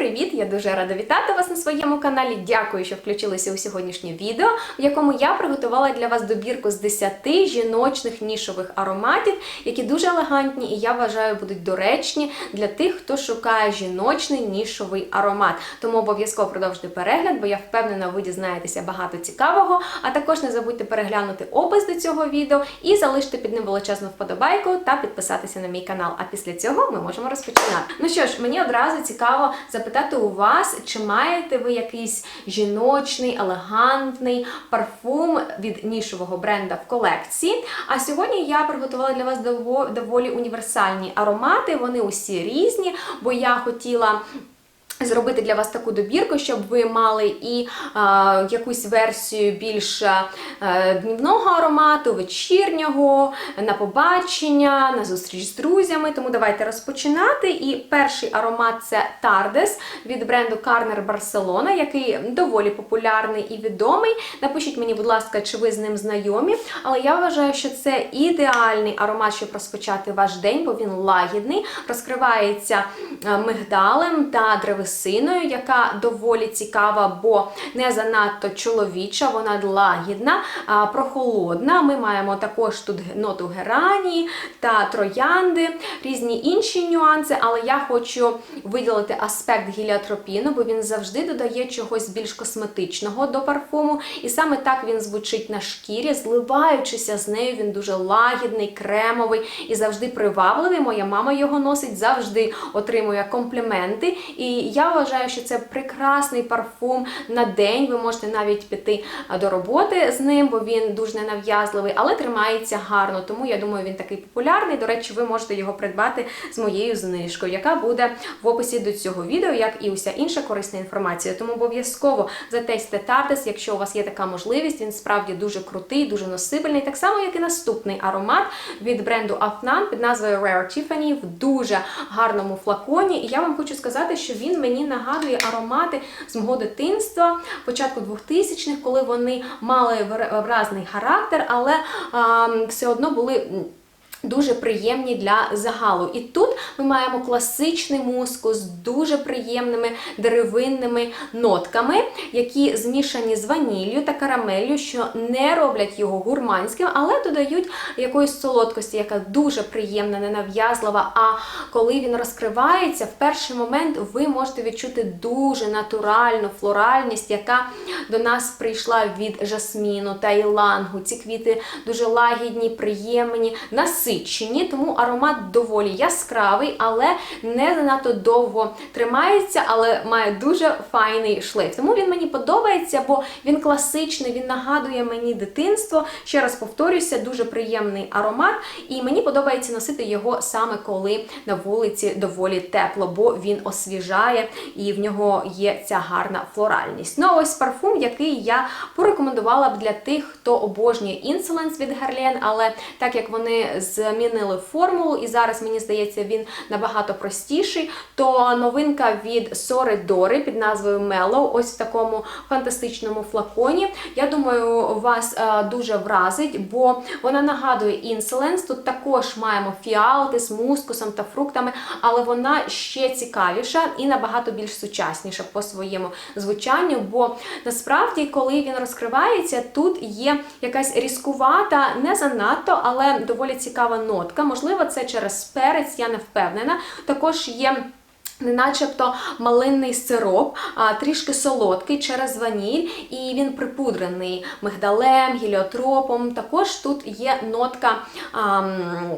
привіт! Я дуже рада вітати вас на своєму каналі. Дякую, що включилися у сьогоднішнє відео, в якому я приготувала для вас добірку з 10 жіночних нішових ароматів, які дуже елегантні і я вважаю будуть доречні для тих, хто шукає жіночний нішовий аромат. Тому обов'язково продовжуйте перегляд, бо я впевнена, ви дізнаєтеся багато цікавого. А також не забудьте переглянути опис до цього відео і залишити під ним величезну вподобайку та підписатися на мій канал. А після цього ми можемо розпочинати. Ну що ж, мені одразу цікаво запитати у вас, чи маєте ви якийсь жіночний, елегантний парфум від нішового бренда в колекції. А сьогодні я приготувала для вас доволі універсальні аромати. Вони усі різні, бо я хотіла. Зробити для вас таку добірку, щоб ви мали і а, якусь версію більш е, днівного аромату, вечірнього, на побачення, на зустріч з друзями. Тому давайте розпочинати. І перший аромат це Tardes від бренду Carner Barcelona, який доволі популярний і відомий. Напишіть мені, будь ласка, чи ви з ним знайомі. Але я вважаю, що це ідеальний аромат, щоб розпочати ваш день, бо він лагідний, розкривається е, мигдалем та древесиною, яка доволі цікава, бо не занадто чоловіча, вона лагідна, прохолодна. Ми маємо також тут ноту герані та троянди, різні інші нюанси, але я хочу виділити аспект гіліотропіну, бо він завжди додає чогось більш косметичного до парфуму. І саме так він звучить на шкірі, зливаючися з нею, він дуже лагідний, кремовий і завжди привабливий. Моя мама його носить, завжди отримує компліменти. І я вважаю, що це прекрасний парфум на день. Ви можете навіть піти до роботи з ним, бо він дуже ненав'язливий, але тримається гарно. Тому я думаю, він такий популярний. До речі, ви можете його придбати з моєю знижкою, яка буде в описі до цього відео, як і уся інша корисна інформація. Тому обов'язково затестьте Тартес, якщо у вас є така можливість. Він справді дуже крутий, дуже носибельний, так само, як і наступний аромат від бренду Afnan під назвою Rare Tiffany в дуже гарному флаконі. І я вам хочу сказати, що він мені нагадує аромати з мого дитинства, початку 2000-х, коли вони мали вразний характер, але а, все одно були. Дуже приємні для загалу. І тут ми маємо класичний мускус з дуже приємними деревинними нотками, які змішані з ваніллю та карамеллю, що не роблять його гурманським, але додають якоїсь солодкості, яка дуже приємна, ненав'язлива. А коли він розкривається, в перший момент ви можете відчути дуже натуральну флоральність, яка до нас прийшла від жасміну та ілангу. Ці квіти дуже лагідні, приємні, насичені, тому аромат доволі яскравий, але не занадто довго тримається, але має дуже файний шлейф. Тому він мені подобається, бо він класичний, він нагадує мені дитинство. Ще раз повторюся, дуже приємний аромат, і мені подобається носити його саме коли на вулиці доволі тепло, бо він освіжає і в нього є ця гарна флоральність. Ну, ось парфум, який я порекомендувала б для тих, хто обожнює Insolence від Guerlain, але так як вони змінили формулу, і зараз мені здається, він набагато простіший, то новинка від Сори Дори під назвою Mellow, ось в такому фантастичному флаконі. Я думаю, вас е, дуже вразить, бо вона нагадує Insolence. Тут також маємо фіалки з мускусом та фруктами, але вона ще цікавіша і набагато більш сучасніша по своєму звучанню. Бо насправді, коли він розкривається, тут є якась різкувата, не занадто, але доволі цікава нотка. Можливо, це через перець, я не впевнена. Також є. Не начебто малинний сироп, а трішки солодкий через ваніль, і він припудрений мигдалем, гіліотропом. Також тут є нотка. ам,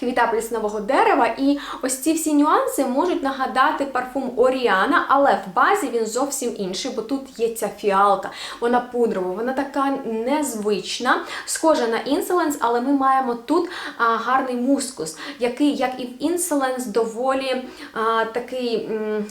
Квіта пліснового дерева, і ось ці всі нюанси можуть нагадати парфум Оріана, але в базі він зовсім інший, бо тут є ця фіалка, вона пудрова, вона така незвична, схожа на Insolence, але ми маємо тут а, гарний мускус, який, як і в Insolence, доволі а, такий м,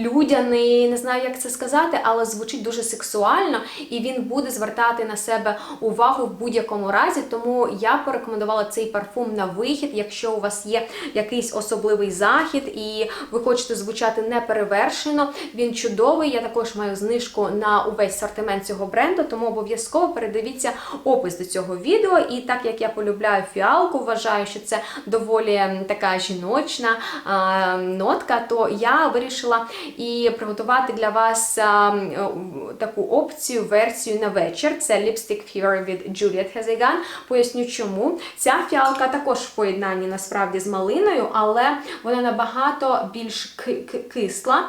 людяний, не знаю, як це сказати, але звучить дуже сексуально, і він буде звертати на себе увагу в будь-якому разі. Тому я порекомендувала цей парфум на вихід. Захід. Якщо у вас є якийсь особливий захід і ви хочете звучати неперевершено, він чудовий. Я також маю знижку на увесь асортимент цього бренду, тому обов'язково передивіться опис до цього відео. І так як я полюбляю фіалку, вважаю, що це доволі така жіночна а, нотка, то я вирішила і приготувати для вас а, таку опцію, версію на вечір. Це Lipstick Fever від Juliet Hazegan. Поясню чому. Ця фіалка також в насправді з малиною, але вона набагато більш ки- ки- кисла,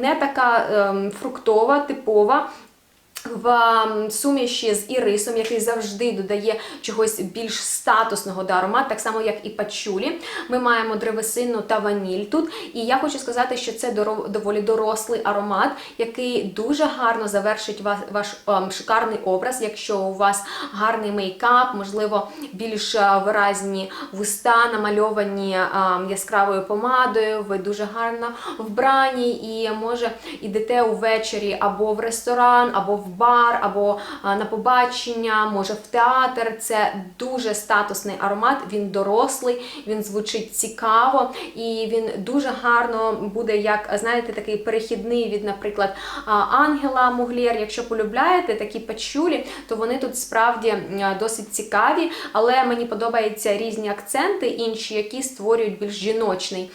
не така ем, фруктова, типова. В ем, суміші з ірисом, який завжди додає чогось більш статусного до аромат, так само як і пачулі. Ми маємо древесину та ваніль тут. І я хочу сказати, що це доволі дорослий аромат, який дуже гарно завершить вас, ваш ем, шикарний образ, якщо у вас гарний мейкап, можливо, більш е, виразні вуста, намальовані ем, яскравою помадою. Ви дуже гарно вбрані і може ідете увечері або в ресторан, або в бар, або на побачення, може в театр. Це дуже статусний аромат. Він дорослий, він звучить цікаво і він дуже гарно буде, як знаєте, такий перехідний від, наприклад, Ангела Муглєр. Якщо полюбляєте такі пачулі, то вони тут справді досить цікаві, але мені подобаються різні акценти, інші, які створюють більш жіночний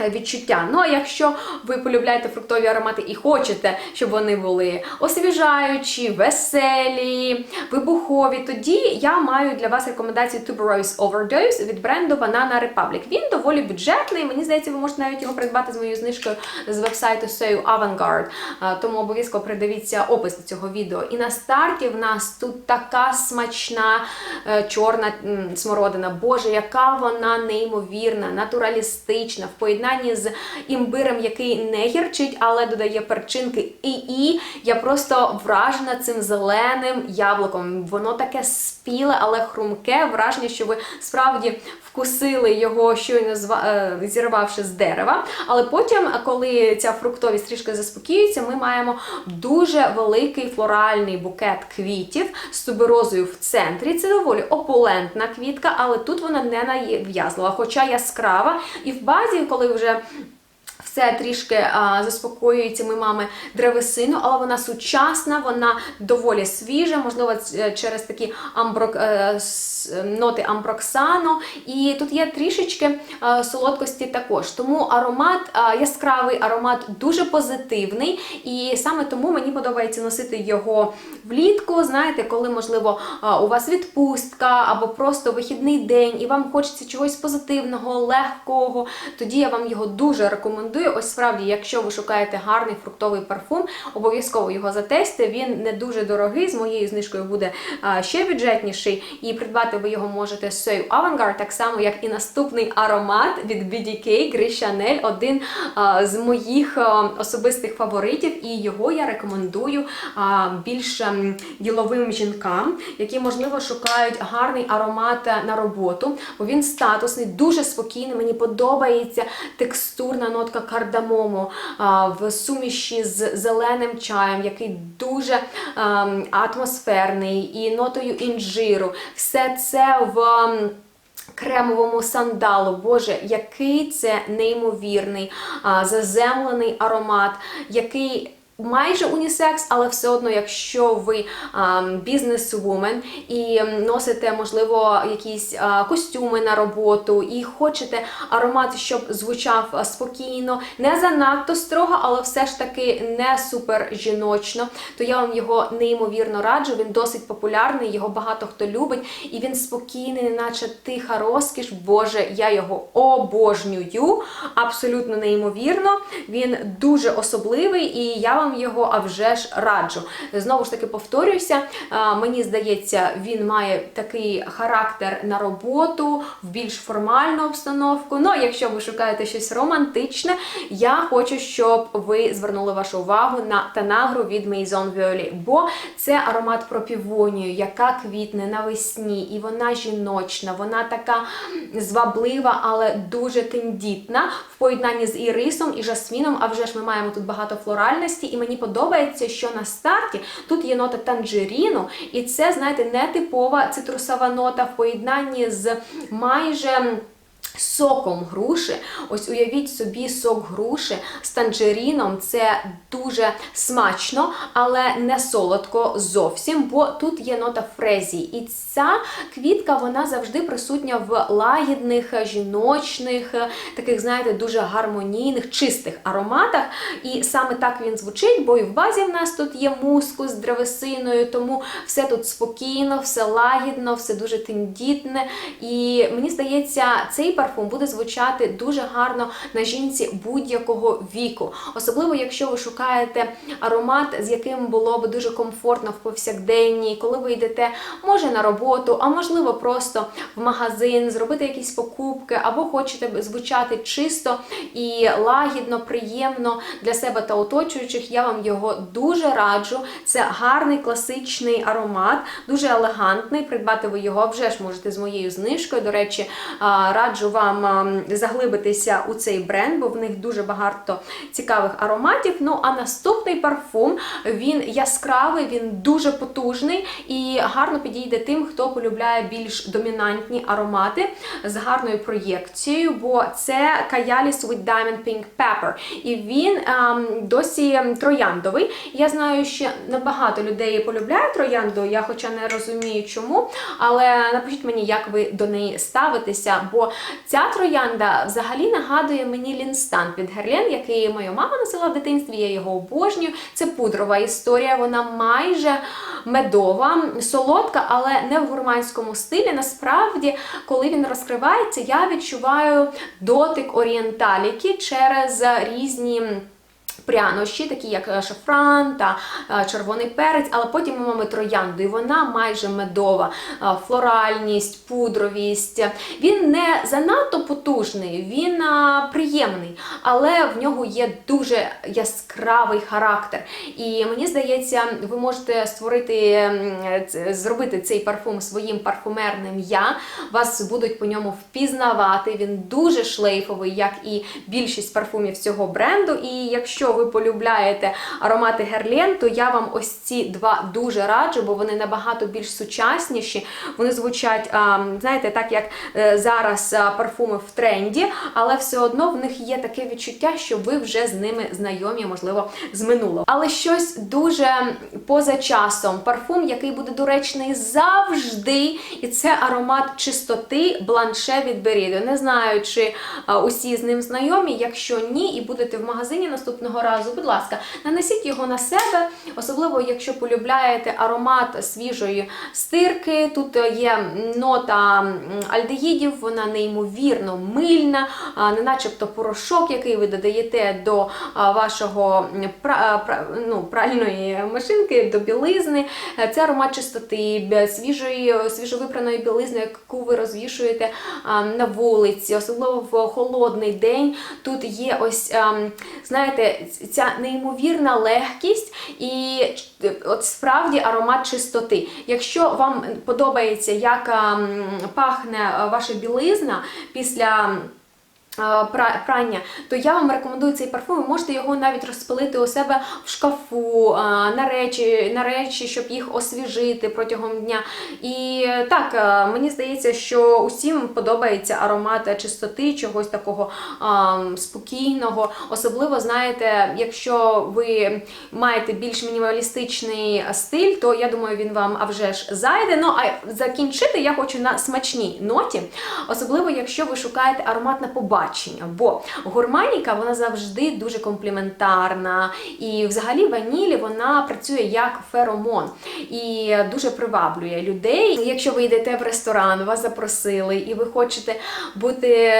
відчуття. Ну а якщо ви полюбляєте фруктові аромати і хочете, щоб вони були освіжаючі, веселі, вибухові, тоді я маю для вас рекомендацію Tuberose Overdose від бренду Banana Republic. Він доволі бюджетний. Мені здається, ви можете навіть його придбати з моєю знижкою з вебсайту Сею Avantgarde. Е, Тому обов'язково придивіться опис до цього відео. І на старті в нас тут така смачна е, чорна смородина. Боже, яка вона неймовірна, натуралістична, в поєднанні з імбирем, який не гірчить, але додає перчинки. І, і я просто вражена цим зеленим яблуком. Воно таке спіле, але хрумке. Враження, що ви справді вкусили його щойно е, зірвавши з дерева. Але потім, коли ця фруктовість трішки заспокіюється, ми маємо дуже великий флоральний букет квітів з туберозою в центрі. Це доволі опулентна квітка, але тут вона не нав'язлива, хоча яскрава. І в базі, коли вже все трішки а, заспокоюється, ми маємо древесину, але вона сучасна, вона доволі свіжа, можливо, через такі амброк, е, с- ноти амброксану. І тут є трішечки е, солодкості також. Тому аромат е, яскравий, аромат дуже позитивний. І саме тому мені подобається носити його влітку. Знаєте, коли, можливо, е, у вас відпустка або просто вихідний день, і вам хочеться чогось позитивного, легкого. Тоді я вам його дуже рекомендую. Ось справді, якщо ви шукаєте гарний фруктовий парфум, обов'язково його затестите. Він не дуже дорогий, з моєю знижкою буде ще бюджетніший. І придбати ви його можете з Сою Avantgarde, так само, як і наступний аромат від BDK Gris Chanel, один з моїх особистих фаворитів, і його я рекомендую більш ем, діловим жінкам, які, можливо, шукають гарний аромат е, на роботу, бо він статусний, дуже спокійний. Мені подобається текстурна нотка кардамому в суміші з зеленим чаєм, який дуже ем, атмосферний, і нотою інжиру. Все це в. ем, Кремовому сандалу, Боже, який це неймовірний, заземлений аромат, який майже унісекс, але все одно, якщо ви бізнес-вумен і носите, можливо, якісь а, костюми на роботу і хочете аромат, щоб звучав спокійно, не занадто строго, але все ж таки не супер жіночно, то я вам його неймовірно раджу. Він досить популярний, його багато хто любить, і він спокійний, неначе тиха розкіш. Боже, я його обожнюю. Абсолютно неймовірно. Він дуже особливий, і я вам його а вже ж раджу. Знову ж таки повторюся, мені здається, він має такий характер на роботу, в більш формальну обстановку. Ну, а якщо ви шукаєте щось романтичне, я хочу, щоб ви звернули вашу увагу на Танагру від Maison Violet, бо це аромат про півонію, яка квітне навесні, і вона жіночна, вона така зваблива, але дуже тендітна в поєднанні з ірисом і жасміном. А вже ж ми маємо тут багато флоральності, і мені подобається, що на старті тут є нота танжеріну, і це, знаєте, не типова цитрусова нота в поєднанні з майже. Соком груші, ось уявіть собі сок груші з танжеріном. Це дуже смачно, але не солодко зовсім, бо тут є нота фрезії. І ця квітка вона завжди присутня в лагідних, жіночних, таких, знаєте, дуже гармонійних, чистих ароматах. І саме так він звучить, бо і в базі в нас тут є мускус з древесиною, тому все тут спокійно, все лагідно, все дуже тендітне. І мені здається, цей парфум буде звучати дуже гарно на жінці будь-якого віку. Особливо, якщо ви шукаєте аромат, з яким було б дуже комфортно в повсякденній, коли ви йдете, може на роботу, а можливо просто в магазин, зробити якісь покупки, або хочете звучати чисто і лагідно, приємно для себе та оточуючих. Я вам його дуже раджу. Це гарний класичний аромат, дуже елегантний. Придбати ви його вже ж можете з моєю знижкою. До речі, а, раджу вам заглибитися у цей бренд, бо в них дуже багато цікавих ароматів. Ну а наступний парфум він яскравий, він дуже потужний і гарно підійде тим, хто полюбляє більш домінантні аромати з гарною проєкцією, бо це Каяліс with Diamond Pink Pepper. І він ем, досі трояндовий. Я знаю, що набагато людей полюбляє троянду, я хоча не розумію чому. Але напишіть мені, як ви до неї ставитеся, бо ця троянда взагалі нагадує мені лінстан від Герлен, який моя мама носила в дитинстві, я його обожнюю. Це пудрова історія, вона майже медова, солодка, але не в гурманському стилі. Насправді, коли він розкривається, я відчуваю дотик орієнталіки через різні. Прянощі, такі як е, шафран та е, червоний перець, але потім ми маємо троянду, і вона майже медова, Е, флоральність, пудровість. Він не занадто потужний, він приємний, але в нього є дуже яскравий характер. І мені здається, ви можете створити, зробити цей парфум своїм парфумерним я. Вас будуть по ньому впізнавати. Він дуже шлейфовий, як і більшість парфумів цього бренду. І якщо ви полюбляєте аромати Герлен, то я вам ось ці два дуже раджу, бо вони набагато більш сучасніші. Вони звучать, знаєте, так як е, зараз парфуми в тренді, але все одно в них є таке відчуття, що ви вже з ними знайомі, можливо, з минулого. Але щось дуже поза часом. Парфум, який буде доречний завжди, і це аромат чистоти бланше від Берідо. Не знаю, чи усі з ним знайомі. Якщо ні, і будете в магазині наступного разу, будь ласка, нанесіть його на себе, особливо якщо полюбляєте аромат свіжої стирки. Тут е, є нота м, альдегідів, вона неймовірно мильна, не начебто порошок, який ви додаєте до вашого пра- ну, пральної машинки, до білизни. Е, Це аромат чистоти, свіжої, свіжовипраної білизни, яку ви розвішуєте на вулиці, особливо в холодний день. Тут є ось, ем, знаєте, ця неймовірна легкість і от справді аромат чистоти. Якщо вам подобається, як ем, пахне е, ваша білизна після. Е, Прання, то я вам рекомендую цей парфум. Ви можете його навіть розпилити у себе в шкафу е, на речі, на речі, щоб їх освіжити протягом дня. І е, так, мені здається, що усім подобається аромат чистоти, чогось такого спокійного. Особливо, знаєте, якщо ви маєте більш мінімалістичний стиль, то я думаю, він вам вже ж зайде. Ну а закінчити я хочу на смачній ноті, особливо, якщо ви шукаєте аромат на побачення. Бо гурманіка вона завжди дуже компліментарна, і взагалі ванілі вона працює як феромон і дуже приваблює людей. Якщо ви йдете в ресторан, вас запросили, і ви хочете бути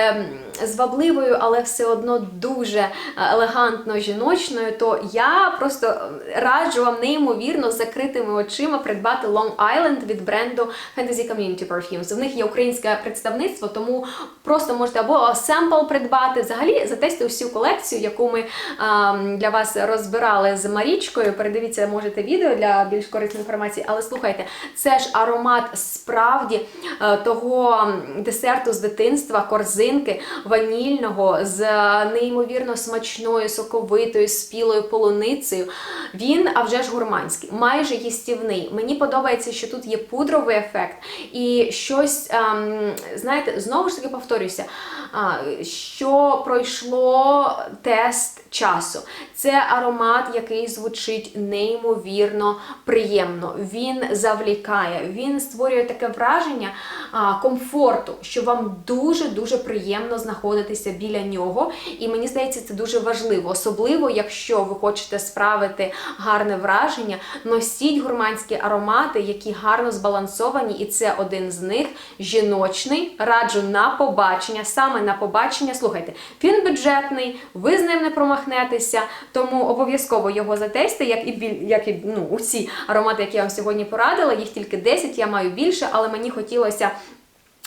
звабливою, але все одно дуже е, елегантно жіночною, то я просто раджу вам неймовірно закритими очима придбати Long Island від бренду Fantasy Community Perfumes. В них є українське представництво, тому просто можете або семпл самопал придбати. Взагалі затестити усю колекцію, яку ми а, для вас розбирали з Марічкою. Передивіться, можете відео для більш корисної інформації. Але слухайте, це ж аромат справді е, того десерту з дитинства, корзинки ванільного з е, неймовірно смачною, соковитою, спілою полуницею. Він, а вже ж гурманський, майже їстівний. Мені подобається, що тут є пудровий ефект і щось, ем, знаєте, знову ж таки повторюся, а, що пройшло тест часу. Це аромат, який звучить неймовірно приємно. Він завлікає, він створює таке враження а, комфорту, що вам дуже-дуже приємно знаходитися біля нього. І мені здається, це дуже важливо, особливо, якщо ви хочете справити гарне враження, носіть гурманські аромати, які гарно збалансовані, і це один з них жіночний. Раджу на побачення, саме на побачення. Слухайте, він бюджетний, ви з ним не промахнетеся, тому обов'язково його затестите, як і біль, як і ну, усі аромати, які я вам сьогодні порадила. Їх тільки 10, я маю більше, але мені хотілося.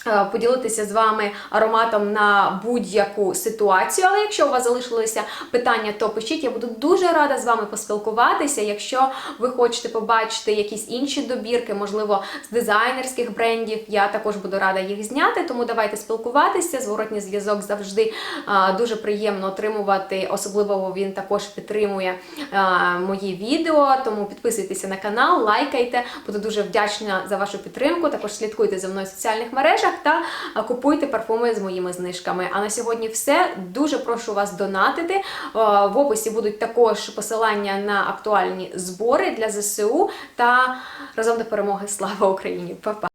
Е, Поділитися з вами ароматом на будь-яку ситуацію. Але якщо у вас залишилися питання, то пишіть. Я буду дуже рада з вами поспілкуватися. Якщо ви хочете побачити якісь інші добірки, можливо, з дизайнерських брендів, я також буду рада їх зняти. Тому давайте спілкуватися. Зворотній зв'язок завжди е, дуже приємно отримувати. Особливо він також підтримує е, мої відео. Тому підписуйтеся на канал, лайкайте. Буду дуже вдячна за вашу підтримку. Також слідкуйте за мною в соціальних мережах та е, купуйте парфуми з моїми знижками. А на сьогодні все. Дуже прошу вас донатити. В описі будуть також посилання на актуальні збори для ЗСУ та разом до перемоги. Слава Україні! Па-па!